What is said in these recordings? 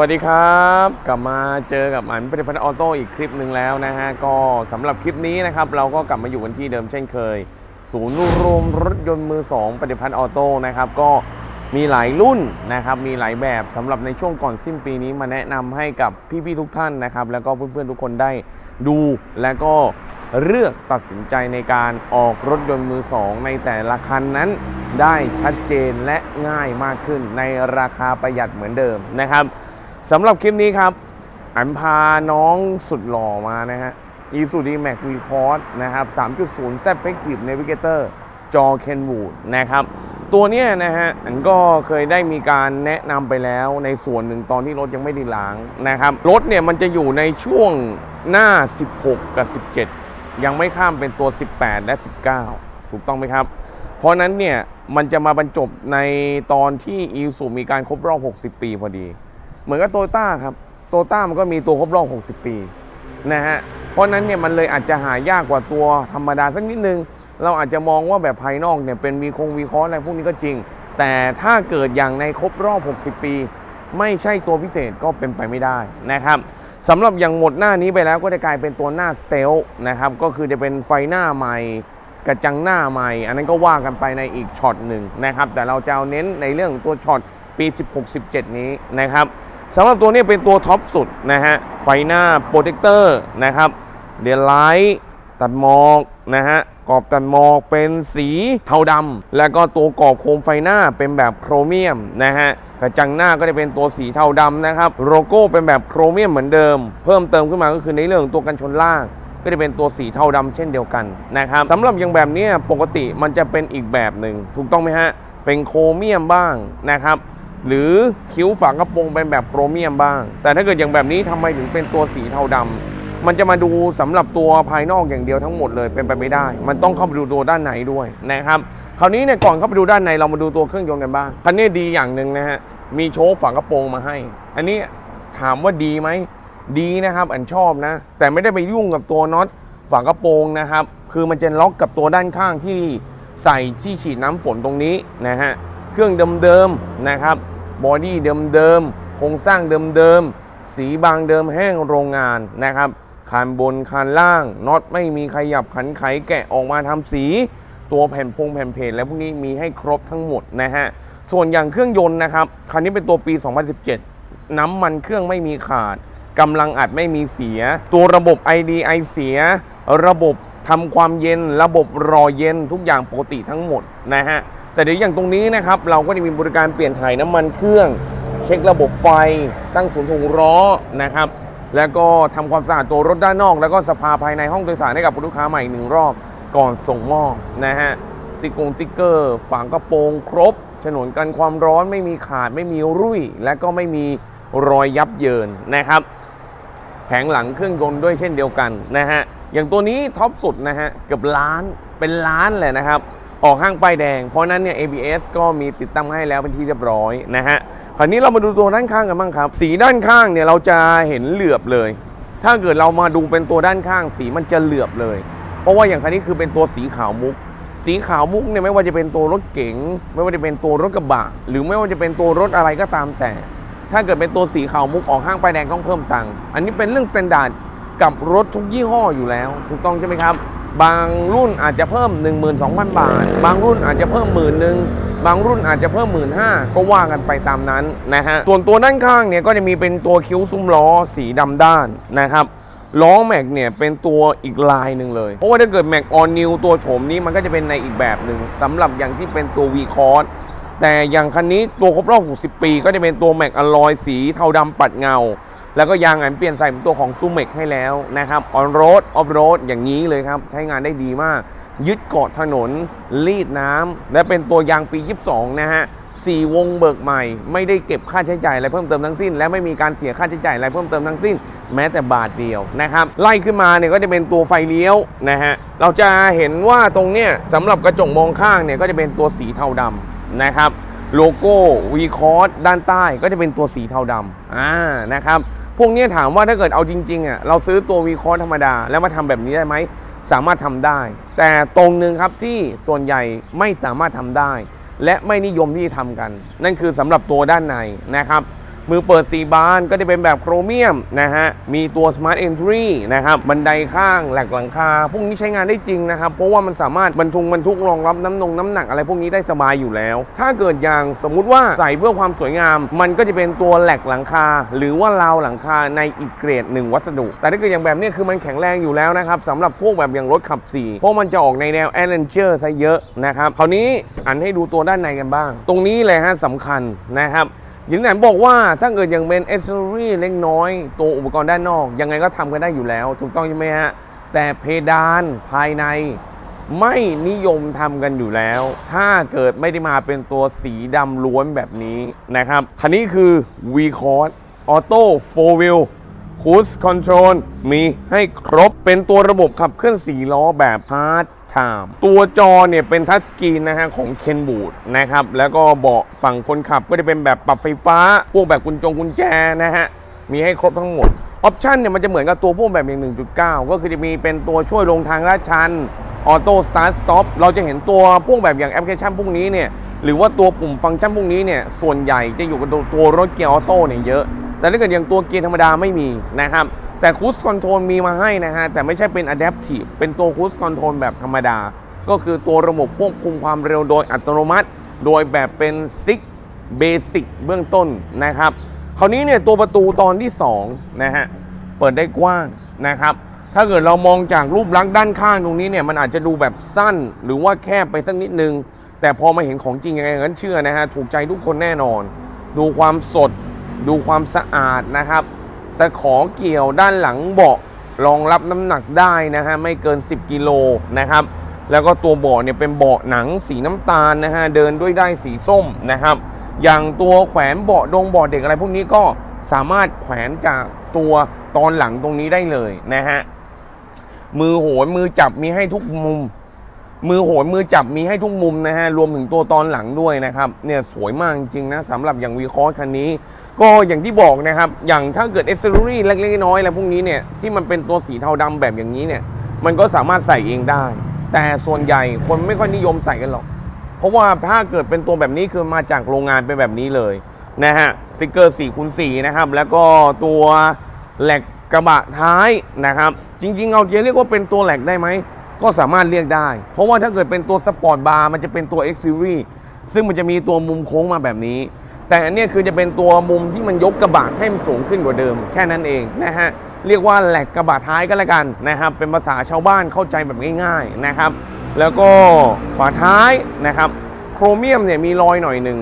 วัสดีครับ กลับมาเจอกับหมันผลิตภัณฑ์ออโต้อีกคลิปหนึ่งแล้วนะฮะ ก็สำหรับคลิปนี้นะครับ เราก็กลับมาอยู่กันที่เดิมเช่นเคย ศูนย์รวมรถยนต์มือ2ผลิตภัณฑ์ออโต้นะครับ ก็มีหลายรุ่นนะครับ มีหลายแบบสำหรับในช่วงก่อนสิ้นปีนี้มาแนะนำให้กับพี่ๆทุกท่านนะครับ แล้วก็เพื่อนๆทุกคนได้ดูและก็เลือกตัดสินใจในการออกรถยนต์มือ2ในแต่ละคันนั้น ได้ชัดเจนและง่ายมากขึ้นในราคาประหยัดเหมือนเดิมนะครับ สำหรับคลิปนี้ครับ อันพาน้องสุดหล่อมานะฮะ e s u d Max v c o r s นะครับ 3.0 z p e c t i v e Navigator จอ Kenwood นะครับ ตัวเนี้ยนะฮะ อันก็เคยได้มีการแนะนำไปแล้วในส่วนหนึ่งตอนที่รถยังไม่ได้ล้างนะครับ รถเนี่ยมันจะอยู่ในช่วงหน้า 16 กับ 17 ยังไม่ข้ามเป็นตัว 18 และ 19 ถูกต้องไหมครับ เพราะนั้นเนี่ยมันจะมาบรรจบในตอนที่ e s u มีการครบรอบ 60 ปีพอดี เหมือนกับโตโยต้าครับโตโยต้ามันก็มีตัวครบรอบ 60 ปีนะฮะเพราะนั้นเนี่ยมันเลยอาจจะหายากกว่าตัวธรรมดาสักนิดนึง เราอาจจะมองว่าแบบภายนอกเนี่ยเป็นวีคงวีคอร์อะไรพวกนี้ก็จริง แต่ถ้าเกิดอย่างในครบรอบ 60 ปี ไม่ใช่ตัวพิเศษก็เป็นไปไม่ได้นะครับสำหรับอย่างหมดหน้านี้ไปแล้วก็จะกลายเป็นตัวหน้าสเตลนะครับก็คือจะเป็นไฟหน้าใหม่กระจังหน้าใหม่ อันนั้นก็ว่ากันไปในอีกช็อตหนึ่งนะครับแต่เราจะเอาเน้นในเรื่องของตัวช็อตปี 16-17 นี้นะครับ สำหรับตัวนี้เป็นตัวท็อปสุดนะฮะ ไฟหน้าโปรเทคเตอร์นะครับเดลไลท์ตัดหมอกนะฮะกรอบตัดหมอกเป็นสีเทาดำแล้วก็ตัวกรอบโคมไฟหน้าเป็นแบบโครเมียมนะฮะกระจังหน้าก็จะเป็นตัวสีเทาดำนะครับ โลโก้เป็นแบบโครเมียมเหมือนเดิม เพิ่มเติมขึ้นมาก็คือในเรื่องตัวกันชนล่าง ก็จะเป็นตัวสีเทาดำเช่นเดียวกันนะครับสำหรับอย่างแบบนี้ปกติมันจะเป็นอีกแบบหนึ่งถูกต้องไหมฮะเป็นโครเมียมบ้างนะครับ หรือคิ้วฝากระโปรงเป็นแบบโครเมียมบ้าง แต่ถ้าเกิดอย่างแบบนี้ทำไมถึงเป็นตัวสีเทาดำมันจะมาดูสำหรับตัวภายนอกอย่างเดียวทั้งหมดเลยเป็นไปไม่ได้ มันต้องเข้าไปดูตัวด้านในด้วยนะครับคราวนี้เนี่ยก่อนเข้าไปดูด้านในเรามาดูตัวเครื่องยนต์กันบ้างคันนี้ดีอย่างหนึ่งนะฮะมีโชว์ฝากระโปรงมาให้ อันนี้ถามว่าดีไหมดีนะครับอันชอบนะ แต่ไม่ได้ไปยุ่งกับตัวน็อตฝากระโปรงนะครับ คือมันจะล็อกกับตัวด้านข้างที่ใส่ที่ฉีดน้ำฝนตรงนี้นะฮะ เครื่องเดิมๆนะครับ บอดี้เดิมๆโครงสร้างเดิมๆสีบางเดิมแห้งโรงงานนะครับคานบนคานล่างน็อตไม่มีขยับขันไขแกะออกมาทำสีตัวแผ่นพงแผ่นเพจและพวกนี้มีให้ครบทั้งหมดนะฮะส่วนอย่างเครื่องยนต์นะครับคันนี้เป็นตัวปี 2017 น้ำมันเครื่องไม่มีขาดกำลังอัดไม่มีเสีย ตัวระบบ IDI เสีย ระบบ ทำความเย็นระบบรอเย็นทุกอย่างปกติทั้งหมดนะฮะแต่เดี๋ยวอย่างตรงนี้นะครับเราก็จะมีบริการเปลี่ยนถ่ายน้ำมันเครื่อง เช็คระบบไฟ ตั้งศูนย์ถ่วงล้อนะครับแล้วก็ทำความสะอาดตัวรถด้านนอก แล้วก็สภาภายในห้องโดยสารให้กับลูกค้าใหม่หนึ่งรอบก่อนส่งมอบนะฮะสติกกงสติกเกอร์ฝากระโปรงครบฉนวนกันความร้อนไม่มีขาดไม่มีรุ่ย และก็ไม่มีรอยยับเยินนะครับ แผงหลังเครื่องยนต์ด้วยเช่นเดียวกันนะฮะ อย่างตัวนี้ท็อปสุดนะฮะเกือบล้านเป็นล้านเลยนะครับ ออกห้างป้ายแดง เพราะนั้นเนี่ย ABS ก็มีติดตั้งให้แล้วเป็นที่เรียบร้อยนะฮะคราวนี้เรามาดูตัวด้านข้างกันบ้างครับ สีด้านข้างเนี่ยเราจะเห็นเหลือบเลย ถ้าเกิดเรามาดูเป็นตัวด้านข้าง สีมันจะเหลือบเลย เพราะว่าอย่างคันนี้คือเป็นตัวสีขาวมุกสีขาวมุกเนี่ยไม่ว่าจะเป็นตัวรถเก๋งไม่ว่าจะเป็นตัวรถกระบะ หรือไม่ว่าจะเป็นตัวรถอะไรก็ตามแต่ ถ้าเกิดเป็นตัวสีขาวมุกออกห้างป้ายแดงต้องเพิ่มตังค์อันนี้เป็นเรื่องสแตนดาร์ด กับรถทุกยี่ห้ออยู่แล้ว ถูกต้องใช่ไหมครับ บางรุ่นอาจจะเพิ่ม 12,000 บาท บางรุ่นอาจจะเพิ่มหมื่นหนึ่งบางรุ่นอาจจะเพิ่มหมื่นห้าก็ว่ากันไปตามนั้นนะฮะส่วนตัวด้านข้างเนี่ยก็จะมีเป็นตัวคิ้วซุ้มล้อสีดำด้านนะครับล้อแม็กเนี่ยเป็นตัวอีกลายหนึ่งเลย เพราะว่าถ้าเกิดแม็กออนนิวตัวโฉมนี้มันก็จะเป็นในอีกแบบหนึ่งสำหรับอย่างที่เป็นตัว V c o r s แต่อย่างคันนี้ตัวครบรอบ 60 ปี ก็จะเป็นตัวแม็กอลอยสีเทาดำปัดเงา แล้วก็ยางอันเปลี่ยนใส่เป็นตัวของซูเมกให้แล้วนะครับออนโรดออฟโรดอย่างนี้เลยครับ ใช้งานได้ดีมาก ยึดเกาะถนนลีดน้ำและเป็นตัวยางปี 22 นะฮะสี่วงเบิกใหม่ ไม่ได้เก็บค่าใช้จ่ายอะไรเพิ่มเติมทั้งสิ้น และไม่มีการเสียค่าใช้จ่ายอะไรเพิ่มเติมทั้งสิ้น แม้แต่บาทเดียวนะครับไล่ขึ้นมาเนี่ยก็จะเป็นตัวไฟเลี้ยวนะฮะเราจะเห็นว่าตรงเนี้ยสำหรับกระจกมองข้างเนี่ยก็จะเป็นตัวสีเทาดำนะครับโลโก้ v c o r s ด้านใต้ก็จะเป็นตัวสีเทาดำอ่านะครับ พวกนี้ถามว่าถ้าเกิดเอาจริงๆอะเราซื้อตัววีคอร์ธรรมดา แล้วมาทำแบบนี้ได้ไหมสามารถทำได้ แต่ตรงหนึ่งครับที่ส่วนใหญ่ไม่สามารถทำได้ และไม่นิยมที่จะทำกัน นั่นคือสำหรับตัวด้านในนะครับ มือเปิด 4 บานก็จะเป็นแบบโครเมียมนะฮะ มีตัว Smart Entry นะครับ บันไดข้างแหลกหลังคา พวกนี้ใช้งานได้จริงนะครับ เพราะว่ามันสามารถบรรทุงบรรทุกรองรับน้ำนงน้ำหนักอะไรพวกนี้ได้สบายอยู่แล้ว ถ้าเกิดอย่างสมมุติว่าใส่เพื่อความสวยงาม มันก็จะเป็นตัวแหลกหลังคา หรือว่าราวหลังคาในอีกเกรดหนึ่งวัสดุ แต่ถ้าเกิดอย่างแบบนี้คือมันแข็งแรงอยู่แล้วนะครับสำหรับพวกแบบอย่างรถขับสี่เพราะมันจะออกในแนวแอดเวนเจอร์ซะเยอะนะครับคราวนี้อันให้ดูตัวด้านในกันบ้าง ตรงนี้เลยฮะสำคัญนะครับ อย่างไหนบอกว่าถ้าเกิดยังเป็นเอสเซอรี่เล็กน้อย ตัวอุปกรณ์ด้านนอก ยังไงก็ทำกันได้อยู่แล้ว ถูกต้องใช่ไหมฮะ แต่เพดานภายในไม่นิยมทำกันอยู่แล้ว ถ้าเกิดไม่ได้มาเป็นตัวสีดำล้วนแบบนี้นะครับ คันนี้คือ v c o r d Auto 4 Wheel Cruise Control มีให้ครบเป็นตัวระบบขับเคลื่อน4ล้อแบบพาร์ท Part Time ตัวจอเนี่ยเป็นทัชสกรีนนะฮะของ Kenwood นะครับแล้วก็เบาะฝั่งคนขับก็จะเป็นแบบปรับไฟฟ้า พวกแบบกุญจงกุญแจนะฮะมีให้ครบทั้งหมดออปชันเนี่ยมันจะเหมือนกับตัวพวกแบบอย่าง1.9 ก็คือจะมีเป็นตัวช่วยลงทางลาดชันออโต้สตาร์ทสต็อปเราจะเห็นตัวพวกแบบอย่างแอปพลิเคชันพวกนี้เนี่ยหรือว่าตัวปุ่มฟังก์ชันพวกนี้เนี่ยส่วนใหญ่จะอยู่กับตัวรถเกียร์ออโต้เนี่ยเยอะ แต่ถ้าเกิดอย่างตัวเกียร์ธรรมดาไม่มีนะครับ แต่คู i คอนโทรลมีมาให้นะฮะ แต่ไม่ใช่เป็น Adaptive เป็นตัวคู i คอนโทรลแบบธรรมดา ก็คือตัวระบบควบคุมความเร็วโดยอัตโนมัติ โดยแบบเป็นซิกเบสิกเบื้องต้นนะครับ คราวนี้เนี่ยตัวประตูตอนที่2นะฮะ เปิดได้กว้างนะครับ ถ้าเกิดเรามองจากรูปลักษณ์ด้านข้างตรงนี้เนี่ยมันอาจจะดูแบบสั้นหรือว่าแคบไปสักนิดนึง แต่พอมาเห็นของจริงยังไงงั้นเชื่อนะฮะถูกใจทุกคนแน่นอน ดูความสด ดูความสะอาดนะครับ แต่ขอเกี่ยวด้านหลังเบาะรองรับน้ำหนักได้นะฮะไม่เกิน 10 กิโลนะครับ แล้วก็ตัวเบาะเนี่ยเป็นเบาะหนังสีน้ำตาลนะฮะเดินด้วยได้สีส้มนะครับ อย่างตัวแขวนเบาะดงเบาะเด็กอะไรพวกนี้ก็สามารถแขวนจากตัวตอนหลังตรงนี้ได้เลยนะฮะมือโหนมือจับมีให้ทุกมุม มือโหนมือจับมีให้ทุกมุมนะฮะรวมถึงตัวตอนหลังด้วยนะครับเนี่ยสวยมากจริงนะสำหรับอย่างวีคอร์คันนี้ ก็อย่างที่บอกนะครับ อย่างถ้าเกิดเอเซอรี่เล็กๆน้อยๆอะไรพวกนี้เนี่ยที่มันเป็นตัวสีเทาดำแบบอย่างนี้เนี่ย มันก็สามารถใส่เองได้ แต่ส่วนใหญ่คนไม่ค่อยนิยมใส่กันหรอก เพราะว่าถ้าเกิดเป็นตัวแบบนี้คือมาจากโรงงานเป็นแบบนี้เลยนะฮะสติกเกอร์4คูณ4นะครับแล้วก็ตัวแหลกกระบะท้ายนะครับ จริงๆเอาจะเรียกว่าเป็นตัวแหลกได้ไหม ก็สามารถเรียกได้ เพราะว่าถ้าเกิดเป็นตัวสปอร์ตบาร์มันจะเป็นตัว X Series ซึ่งมันจะมีตัวมุมโค้งมาแบบนี้ แต่อันนี้คือจะเป็นตัวมุมที่มันยกกระบะให้มันสูงขึ้นกว่าเดิม แค่นั้นเองนะฮะเรียกว่าแหลกกระบะท้ายก็แล้วกันนะครับ เป็นภาษาชาวบ้านเข้าใจแบบง่าย ๆนะครับ แล้วก็ฝาท้ายนะครับ โครเมียมเนี่ยมีรอยหน่อยหนึ่ง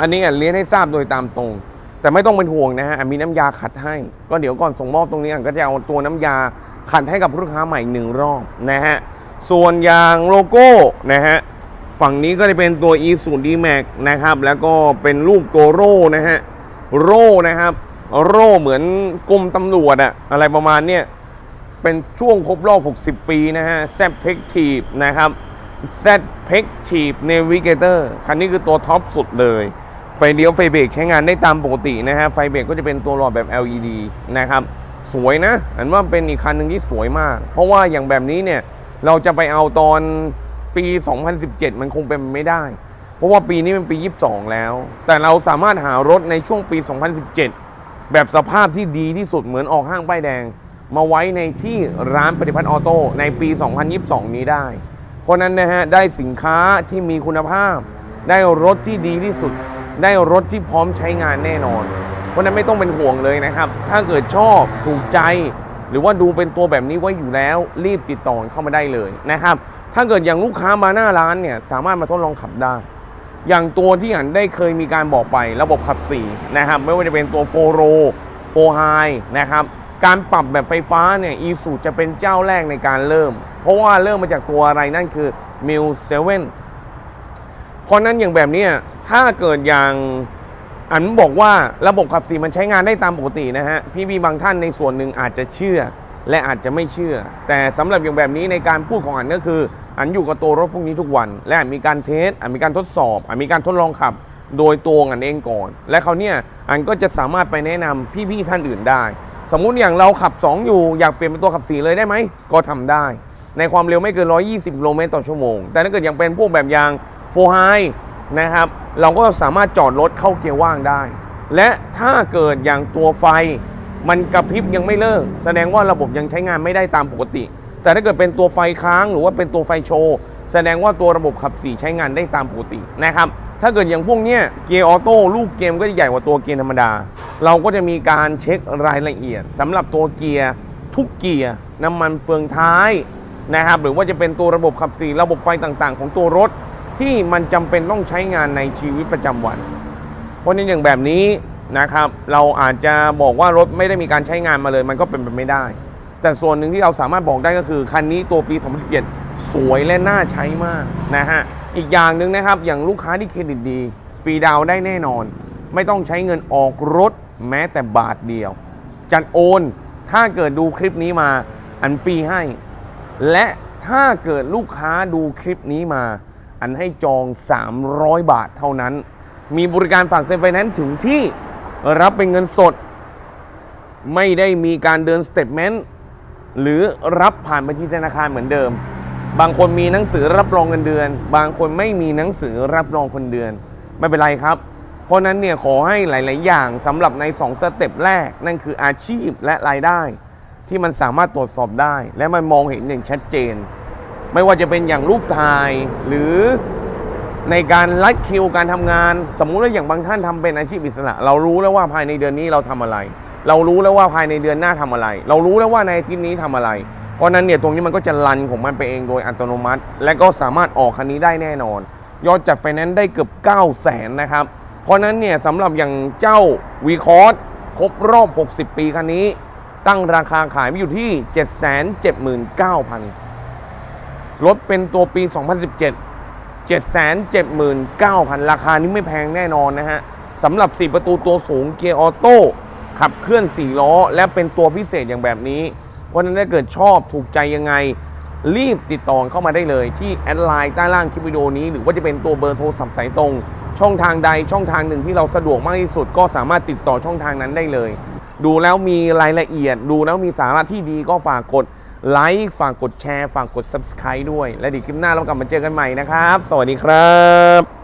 อันนี้อะเรียนให้ทราบโดยตามตรง แต่ไม่ต้องเป็นห่วงนะฮะอะมีน้ำยาขัดให้ ก็เดี๋ยวก่อนส่งมอบตรงนี้อะก็จะเอาตัวน้ำยา ขัดให้กับลูกค้าใหม่หนึ่งรอบนะฮะ ส่วนอย่างโลโก้นะฮะ ฝั่งนี้ก็จะเป็นตัว e 0 d max นะครับ แล้วก็เป็นรูปโกโร่นะฮะ โร่นะครับ โร่เหมือนกรมตำรวจอะอะไรประมาณเนี้ยเป็นช่วงครบรอบ 60 ปีนะฮะ z p e c t i v e นะครับ z p e c t i v e Navigator คันนี้คือตัวท็อปสุดเลย ไฟเลี้ยวไฟเบรกใช้งานได้ตามปกตินะฮะ ไฟเบรกก็จะเป็นตัวหลอดแบบ LED นะครับ สวยนะ อันว่าเป็นอีกคันหนึ่งที่สวยมาก เพราะว่าอย่างแบบนี้เนี่ย เราจะไปเอาตอนปี 2017 มันคงเป็นไม่ได้ เพราะว่าปีนี้เป็นปี 22 แล้ว แต่เราสามารถหารถในช่วงปี 2017 แบบสภาพที่ดีที่สุดเหมือนออกห้างป้ายแดง มาไว้ในที่ร้านปฏิพัฒน์ออโต้ในปี 2022 นี้ได้ เพราะนั้นนะฮะ ได้สินค้าที่มีคุณภาพ ได้รถที่ดีที่สุด ได้รถที่พร้อมใช้งานแน่นอน เพราะนั้นไม่ต้องเป็นห่วงเลยนะครับ ถ้าเกิดชอบถูกใจ หรือว่าดูเป็นตัวแบบนี้ไว้อยู่แล้ว รีบติดต่อเข้ามาได้เลยนะครับ ถ้าเกิดอย่างลูกค้ามาหน้าร้านเนี่ยสามารถมาทดลองขับได้ อย่างตัวที่อันได้เคยมีการบอกไประบบขับสี่นะครับไม่ว่าจะเป็นตัวโฟโรโฟไฮนะครับการปรับแบบไฟฟ้าเนี่ยอีสูจะเป็นเจ้าแรกในการเริ่ม เพราะว่าเริ่มมาจากตัวอะไรนั่นคือมิลเซเว่นเพราะนั้นอย่างแบบนี้ถ้าเกิดอย่าง อันบอกว่าระบบขับสี่มันใช้งานได้ตามปกตินะฮะ พี่มีบางท่านในส่วนหนึ่งอาจจะเชื่อและอาจจะไม่เชื่อ แต่สำหรับอย่างแบบนี้ในการพูดของอันก็คือ อันอยู่กับตัวรถพวกนี้ทุกวัน และอันมีการเทสอันมีการทดสอบ อันมีการทดลองขับ โดยตัวอันเองก่อน และเขาเนี่ยอันก็จะสามารถไปแนะนำพี่ๆท่านอื่นได้ สมมุติอย่างเราขับ 2 อยู่อยากเปลี่ยนเป็นตัวขับ4เลยได้ไหมก็ทำได้ ในความเร็วไม่เกิน 120กิโลเมตรต่อชั่วโมงแต่ถ้าเกิดยังเป็นพวกแบบยางโฟไฮ นะครับ เราก็สามารถจอดรถเข้าเกียร์ว่างได้ และถ้าเกิดอย่างตัวไฟมันกระพริบยังไม่เลิก แสดงว่าระบบยังใช้งานไม่ได้ตามปกติ แต่ถ้าเกิดเป็นตัวไฟค้างหรือว่าเป็นตัวไฟโชว์ แสดงว่าตัวระบบขับสี่ใช้งานได้ตามปกตินะครับ ถ้าเกิดอย่างพวกเนี้ยเกียร์ออโต้ลูกเกมก็จะใหญ่กว่าตัวเกียร์ธรรมดา เราก็จะมีการเช็ครายละเอียดสำหรับตัวเกียร์ทุกเกียร์น้ำมันเฟืองท้ายนะครับหรือว่าจะเป็นตัวระบบขับสี่ระบบไฟต่างๆ ของตัวรถ ที่มันจำเป็นต้องใช้งานในชีวิตประจำวัน เพราะนั้นอย่างแบบนี้นะครับ เราอาจจะบอกว่ารถไม่ได้มีการใช้งานมาเลย มันก็เป็นไปไม่ได้ แต่ส่วนหนึ่งที่เราสามารถบอกได้ก็คือคันนี้ตัวปี2017สวยและน่าใช้มากนะฮะอีกอย่างหนึ่งนะครับอย่างลูกค้าที่เครดิตดีฟรีดาวน์ได้แน่นอน ไม่ต้องใช้เงินออกรถแม้แต่บาทเดียว จัดโอนถ้าเกิดดูคลิปนี้มาอันฟรีให้ และถ้าเกิดลูกค้าดูคลิปนี้มา อันให้จอง 300 บาทเท่านั้น มีบริการฝากเซ็นไฟแนนซ์ถึงที่รับเป็นเงินสด ไม่ได้มีการเดินสเต t เมนต์หรือรับผ่านไปที่ธนาคารเหมือนเดิม บางคนมีหนังสือรับรองเงินเดือน บางคนไม่มีหนังสือรับรองคนเดือน ไม่เป็นไรครับ เพราะนั้นเนี่ยขอให้หลาย ๆ อย่างสำหรับใน 2 สเต็ปแรก นั่นคืออาชีพและรายได้ ที่มันสามารถตรวจสอบได้ และมันมองเห็นอย่างชัดเจน ไม่ว่าจะเป็นอย่างรูปถ่ายหรือในการลัดคิวการทำงาน สมมุติว่าอย่างบางท่านทำเป็นอาชีพอิสระ เรารู้แล้วว่าภายในเดือนนี้เราทำอะไร เรารู้แล้วว่าภายในเดือนหน้าทำอะไร เรารู้แล้วว่าในอาทิตย์นี้ทำอะไร เพราะนั้นเนี่ยตรงนี้มันก็จะรันของมันไปเองโดยอัตโนมัติ และก็สามารถออกคันนี้ได้แน่นอน ยอดจัดไฟแนนซ์ได้เกือบ 9 0 0แสนนะครับ เพราะนั้นเนี่ยสำหรับอย่างเจ้าวีคอร์สครบรอบ 60 ปีคันนี้ ตั้งราคาขายไว้อยู่ที่ 779,000 รถเป็นตัวปี 2017 779,000 ราคานี้ไม่แพงแน่นอนนะฮะสำหรับ 4 ประตูตัวสูงเกียร์ออโต้ขับเคลื่อน 4 ล้อ และเป็นตัวพิเศษอย่างแบบนี้ เพราะฉะนั้นถ้าเกิดชอบถูกใจยังไง รีบติดต่อเข้ามาได้เลยที่แอดไลน์ใต้ล่างคลิปวิดีโอนี้ หรือว่าจะเป็นตัวเบอร์โทรศัพท์สายตรง ช่องทางใดช่องทางหนึ่งที่เราสะดวกมากที่สุด ก็สามารถติดต่อช่องทางนั้นได้เลย ดูแล้วมีรายละเอียด ดูแล้วมีสาระที่ดีก็ฝากกด ไลค์ฝากกดแชร์ฝากกด subscribe ด้วย และเดียวคลิปหน้าเรากลับมาเจอกันใหม่นะครับ สวัสดีครับ